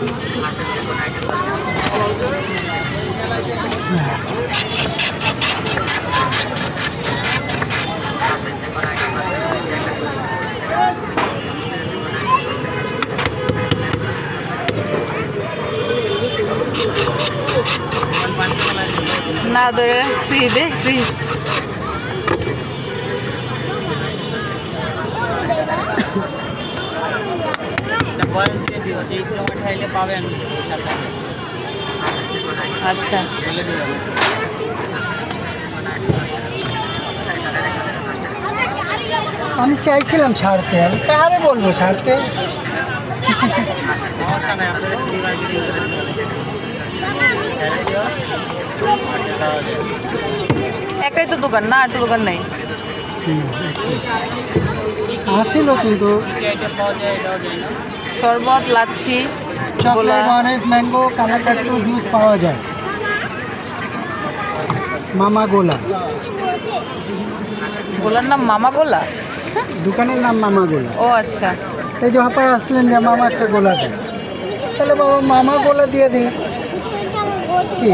না ধরে রাখছি দেখছি ঈদগাহ পাবেন চাচাকে আচ্ছা। বলে দিবেন আমি চাইছিলাম ছাড়তে আমি কারে বলব ছাড়তে? একটাই তো দোকান না আর তো দোকান নেই। আছিল কিন্তু। শরবত লাচ্ছি চকলেট অরেঞ্জ ম্যাঙ্গো কালাকাট্টু জুস পাওয়া যায়। মামা গোলা। গোলার নাম মামা গোলা? দোকানের নাম মামা গোলা। ও আচ্ছা। এই যে হাপায় আসলেন যে মামা একটা গোলা দেয় তাহলে বাবা মামা গোলা দিয়ে দিন। কি?